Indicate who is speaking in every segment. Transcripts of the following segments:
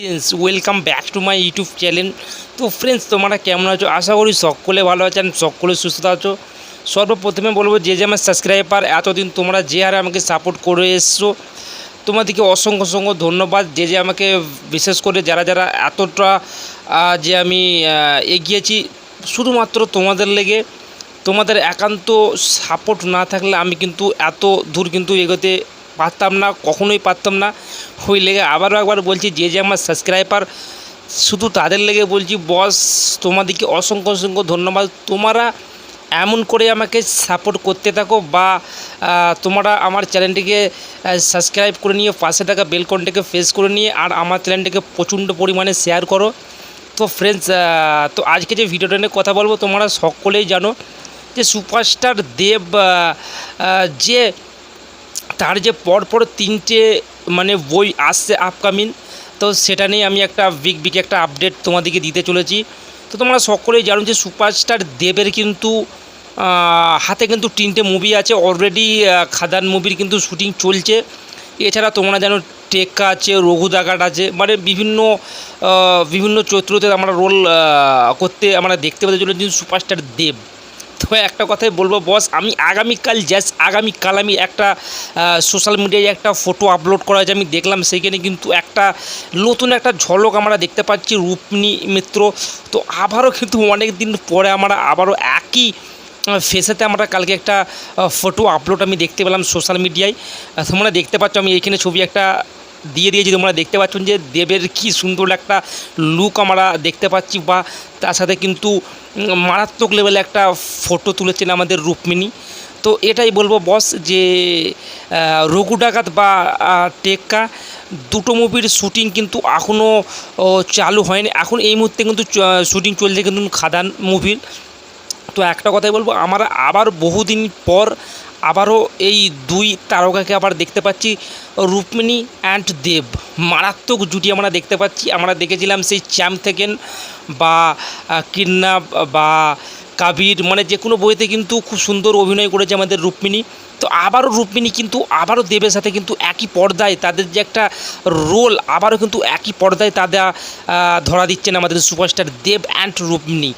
Speaker 1: Friends welcome back to my YouTube channel তো friends তোমরা কেমন আছো? আশা করি সকলে ভালো আছেন সকলে সুস্থ আছো। সর্বপ্রথমে বলব, যে যে আমার সাবস্ক্রাইবার এতদিন তোমরা যে হারে আমাকে সাপোর্ট করে এসছো, তোমাদেরকে অসংখ্য অসংখ্য ধন্যবাদ। যে যে আমাকে বিশেষ করে যারা যারা এতটা যে আমি এগিয়েছি, শুধুমাত্র তোমাদের লেগে, তোমাদের একান্ত সাপোর্ট না থাকলে আমি কিন্তু এত দূর কিন্তু এগোতে পারতাম না, কখনোই পারতাম না। ওই লেগে আবারও একবার বলছি, যে যে আমার সাবস্ক্রাইবার শুধু তাদের লেগে বলছি, বস, তোমাদেরকে অসংখ্য অসংখ্য ধন্যবাদ। তোমরা এমন করে আমাকে সাপোর্ট করতে থাকো বা তোমরা আমার চ্যানেলটিকে সাবস্ক্রাইব করে নিয়ে পাশে থাকা বেলকনটিকে ফেস করে নিয়ে, আর আমার চ্যানেলটিকে প্রচণ্ড পরিমাণে শেয়ার করো। তো ফ্রেন্ডস তো আজকে যে ভিডিওটা নিয়ে কথা বলব, তোমরা সকলেই জানো যে সুপারস্টার দেব যে তার যে পরপর তিনটে মানে বই আসছে আপকামিং তো সেটা নিয়ে আমি একটা বিগ বিগ একটা আপডেট তোমাদেরকে দিতে চলেছি। তো তোমরা সকলেই জানো যে সুপারস্টার দেবের কিন্তু হাতে কিন্তু তিনটে মুভি আছে। অলরেডি খাদান মুভির কিন্তু শুটিং চলছে। এছাড়া তোমরা জানো টেক্কা আছে, রঘু দাগাট আছে মানে বিভিন্ন বিভিন্ন চরিত্রতে আমরা রোল করতে আমরা দেখতে পেতে চলেছি সুপারস্টার দেব। তো একটা কথাই বলব বস আমি আগামীকাল জাস্ট আগামীকাল আমি একটা সোশ্যাল মিডিয়ায় একটা ফটো আপলোড করা হয়েছে, আমি দেখলাম, সেইখানে কিন্তু একটা নতুন একটা ঝলক আমরা দেখতে পাচ্ছি, রূপনী মিত্র। তো আবারও কিন্তু অনেক দিন পরে আমরা আবারও একই ফেসেতে আমরা কালকে একটা ফটো আপলোড আমি দেখতে পেলাম সোশ্যাল মিডিয়ায় তোমরা দেখতে পাচ্ছ, আমি এইখানে ছবি একটা দিয়ে দিয়েছি, তোমরা দেখতে পাচ্ছ যে দেবের কি সুন্দর একটা লুক আমরা দেখতে পাচ্ছি, বা তার সাথে কিন্তু মারাত্মক লেভেলে একটা ফটো তুলেছেন আমাদের রুক্মিণী। তো এটাই বলব বস যে রঘু ডাকাত বা টেক্কা, দুটো মুভির শ্যুটিং কিন্তু এখনও চালু হয়নি। এখন এই মুহূর্তে কিন্তু শ্যুটিং চলছে কিন্তু খাদান মুভির তো একটা কথাই বলব, আমরা আবার বহুদিন পর আবারও এই দুই তারকাকে আবার দেখতে পাচ্ছি। রুক্মিণী অ্যান্ড দেব। মারাত্মক জুটি আমরা দেখতে পাচ্ছি। আমরা দেখেছিলাম সেই চ্যাম্প থেকেন বা কিডন্যাপ বা কাবির মানে যে কোনো বইতে কিন্তু খুব সুন্দর অভিনয় করেছে আমাদের রুক্মিণী। তো আবারও রুক্মিণী কিন্তু, আবারও দেবের সাথে কিন্তু একই পর্দায় তাদের যে একটা রোল আবারও কিন্তু একই পর্দায় তাদের ধরা দিচ্ছেন আমাদের সুপারস্টার দেব অ্যান্ড রুক্মিণী।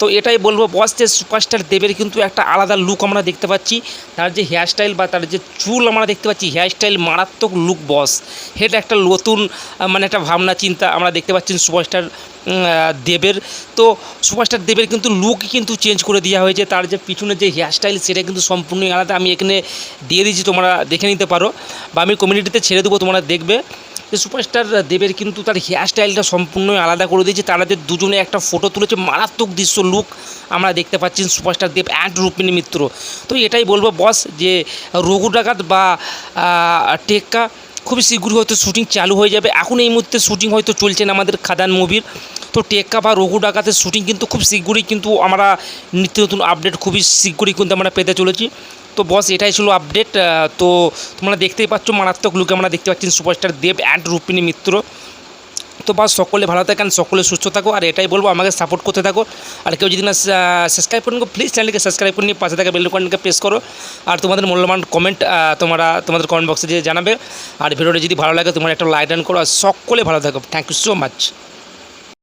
Speaker 1: তো এটাই বলব বস যে সুপারস্টার দেবের কিন্তু একটা আলাদা লুক আমরা দেখতে পাচ্ছি। তার যে হেয়ারস্টাইল বা তার যে চুল আমরা দেখতে পাচ্ছি হেয়ারস্টাইল মারাত্মক লুক বস এটা একটা নতুন মানে একটা ভাবনা, চিন্তা আমরা দেখতে পাচ্ছি সুপারস্টার দেবের। তো সুপারস্টার দেবের কিন্তু লুক কিন্তু চেঞ্জ করে দেওয়া হয়েছে। তার যে পিছনে যে হেয়ারস্টাইল সেটা কিন্তু সম্পূর্ণই আলাদা। আমি এখানে দিয়ে দিয়েছি, তোমরা দেখে নিতে পারো। বা আমি কমিউনিটিতে ছেড়ে দেবো, তোমরা দেখবে। যে সুপারস্টার দেবের কিন্তু তার হেয়ারস্টাইলটা সম্পূর্ণই আলাদা করে দিয়েছে। যে দুজনে একটা ফটো তুলেছে, মারাত্মক দৃশ্য লুক আমরা দেখতে পাচ্ছি সুপারস্টার দেব অ্যান্ড রূপিণী মিত্র। তো এটাই বলব বস যে রঘু ডাকাত বা টেক্কা খুবই শীঘ্রই হয়তো শুটিং চালু হয়ে যাবে। এখন এই মুহূর্তে শুটিং হয়তো চলছে না আমাদের খাদান মুভির। তো টেক্কা বা রঘু ডাকাতের শুটিং কিন্তু খুব শীঘ্রই কিন্তু আমরা নিত্য নতুন আপডেট খুবই শীঘ্রই কিন্তু আমরা পেতে চলেছি। তো বস, এটাই ছিল আপডেট তো তোমরা দেখতেই পাচ্ছ মারাত্মক লুকে আমরা দেখতে পাচ্ছি সুপারস্টার দেব অ্যান্ড রূপিণী মিত্র। তো বাস, সকলে ভালো থাকেন, সকলে সুস্থ থাকো, আর এটাই বলব, আমাকে সাপোর্ট করতে থাকো। আর কেউ যদি না সাবস্ক্রাইব করেন প্লিজ চ্যানেলকে সাবস্ক্রাইব করে নিয়ে পাশে থাকা বেল আইকনকে প্রেস করো। আর তোমাদের মূল্যবান কমেন্ট তোমরা, তোমাদের কমেন্ট বক্সে যে জানাবে। আর ভিডিওটা যদি ভালো লাগে, তোমরা একটা লাইক ডান করো। আর সকলে ভালো থাকো। Thank you so much